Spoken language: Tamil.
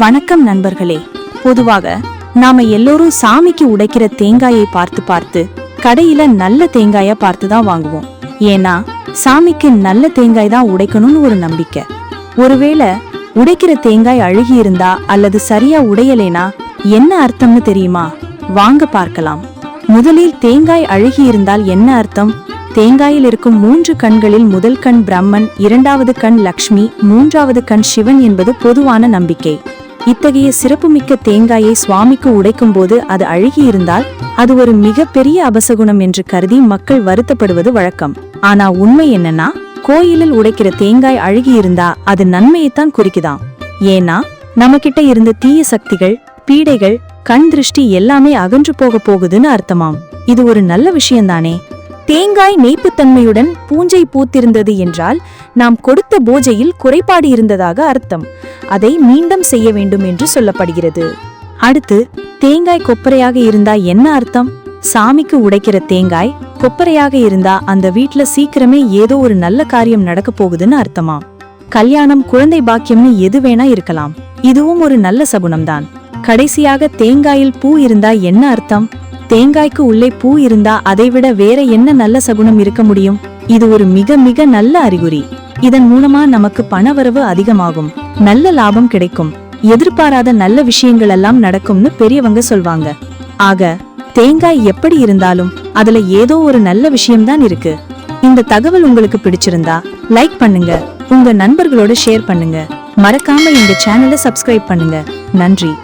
வணக்கம் நண்பர்களே. பொதுவாக நாம எல்லோரும் சாமிக்கு உடைக்கிற தேங்காயை பார்த்து பார்த்து கடையில நல்ல தேங்காய பார்த்து தான் வாங்குவோம். ஏன்னா சாமிக்கு நல்ல தேங்காய் தான் உடைக்கணும்னு ஒரு நம்பிக்கை. ஒருவேளை உடைக்கிற தேங்காய் அழுகி இருந்தா அல்லது சரியா உடையலேனா என்ன அர்த்தம்னு தெரியுமா? வாங்க பார்க்கலாம். முதலில் தேங்காய் அழுகி இருந்தால் என்ன அர்த்தம்? தேங்காயில் இருக்கும் மூன்று கண்களில் முதல் கண் பிரம்மன் இரண்டாவது கண் லக்ஷ்மி மூன்றாவது கண் சிவன் என்பது பொதுவான நம்பிக்கை. இத்தகைய சிறப்புமிக்க தேங்காயை சுவாமிக்கு உடைக்கும் போது அது அழுகி இருந்தால் அது ஒரு மிகப்பெரிய அபசகுணம் என்று கருதி மக்கள் வருத்தப்படுவது வழக்கம். ஆனா உண்மை என்னன்னா கோயிலில் உடைக்கிற தேங்காய் அழுகி இருந்தா அது நன்மையைத்தான் குறிக்குதாம். ஏன்னா நமக்கிட்ட இருந்த தீய சக்திகள் பீடைகள் கண் திருஷ்டி எல்லாமே அகன்று போக போகுதுன்னு அர்த்தமாம். இது ஒரு நல்ல விஷயம்தானே? தேங்காய் நெய்ப்புத்தன்மையுடன் பூஞ்சை பூத்திருந்தது என்றால் நாம் கொடுத்த பூஜையில் குறைபாடு இருந்ததாக அர்த்தம். அதை மீண்டும் செய்ய வேண்டும் என்று சொல்லப்படுகிறது. அடுத்து தேங்காய் கொப்பரையாக இருந்தா என்ன அர்த்தம்? சாமிக்கு உடைக்கிற தேங்காய் கொப்பரையாக இருந்தா அந்த வீட்ல சீக்கிரமே ஏதோ ஒரு நல்ல காரியம் நடக்க போகுதுன்னு அர்த்தமா? கல்யாணம் குழந்தை பாக்கியம்னு எது வேணா இருக்கலாம். இதுவும் ஒரு நல்ல சகுனம்தான். கடைசியாக தேங்காயில் பூ இருந்தா என்ன அர்த்தம்? தேங்காய்க்கு உள்ளே பூ இருந்தா அதைவிட வேற என்ன நல்ல சகுனம் இருக்க முடியும்? இது ஒரு மிக மிக நல்ல அறிகுறி. இதன் மூலமா நமக்கு பணவரவு அதிகமாகும். நல்ல லாபம் கிடைக்கும். எதிர்பாராத நல்ல விஷயங்கள் எல்லாம் நடக்கும்னு பெரியவங்க சொல்வாங்க. ஆக தேங்காய் எப்படி இருந்தாலும் அதுல ஏதோ ஒரு நல்ல விஷயம்தான் இருக்கு. இந்த தகவல் உங்களுக்கு பிடிச்சிருந்தா லைக் பண்ணுங்க. உங்க நண்பர்களோட ஷேர் பண்ணுங்க. மறக்காம இந்த சேனலை சப்ஸ்கிரைப் பண்ணுங்க. நன்றி.